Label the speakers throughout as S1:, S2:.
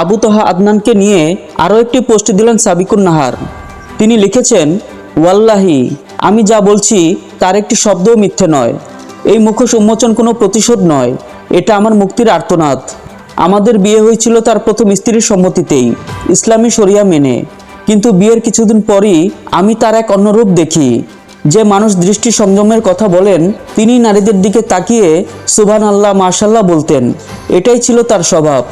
S1: আবু তোহা আদনানকে নিয়ে আরও একটি পোস্ট দিলেন সাবিকুন নাহার। তিনি লিখেছেন, ওয়াল্লাহি, আমি যা বলছি তার একটি শব্দও মিথ্যে নয়। এই মুখোশ উন্মোচন কোনো প্রতিশোধ নয়। এটা আমার মুক্তির আর্তনাদ। আমাদের বিয়ে হয়েছিল তার প্রথম স্ত্রীর সম্মতিতেই, ইসলামী শরিয়া মেনে। কিন্তু বিয়ের কিছুদিন পরই আমি তার এক অন্য রূপ দেখি। যে মানুষ দৃষ্টি সংযমের কথা বলেন, তিনি নারীদের দিকে তাকিয়ে সুবহান আল্লাহ মার্শাল্লাহ বলতেন। এটাই ছিল তার স্বভাব।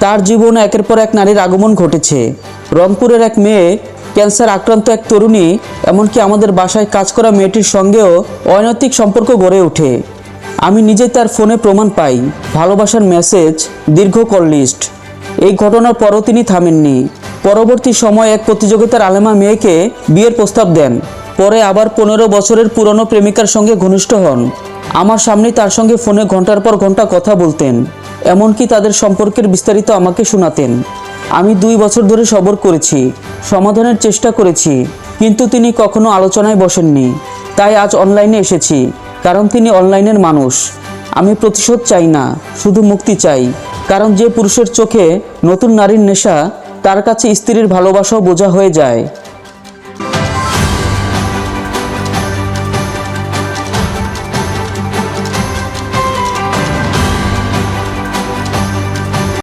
S1: তার জীবনে একের পর এক নারীর আগমন ঘটেছে। রংপুরের এক মেয়ে ক্যান্সার আক্রান্ত এক তরুণী, এমনকি আমাদের বাসায় কাজ করা মেয়েটির সঙ্গেও অনৈতিক সম্পর্ক গড়ে ওঠে। আমি নিজে তার ফোনে প্রমাণ পাই। ভালোবাসার মেসেজ, দীর্ঘ কল লিস্ট। এই ঘটনার পরও তিনি থামেননি। পরবর্তী সময়ে এক প্রতিযোগিতার আলেমা মেয়েকে বিয়ের প্রস্তাব দেন। পরে আবার পনেরো বছরের পুরনো প্রেমিকার সঙ্গে ঘনিষ্ঠ হন। আমার সামনে তার সঙ্গে ফোনে ঘণ্টার পর ঘণ্টা কথা বলতেন। এমনকি তাদের সম্পর্কের বিস্তারিত আমাকে শোনাতেন। আমি দুই বছর ধরে সবর করেছি, সমাধানের চেষ্টা করেছি, কিন্তু তিনি কখনো আলোচনায় বসেননি। তাই আজ অনলাইনে এসেছি, কারণ তিনি অনলাইনের মানুষ। আমি প্রতিশোধ চাই না, শুধু মুক্তি চাই, কারণ যে পুরুষের চোখে নতুন নারীর নেশা, তার কাছে স্ত্রীর ভালোবাসাও বোঝা হয়ে যায়।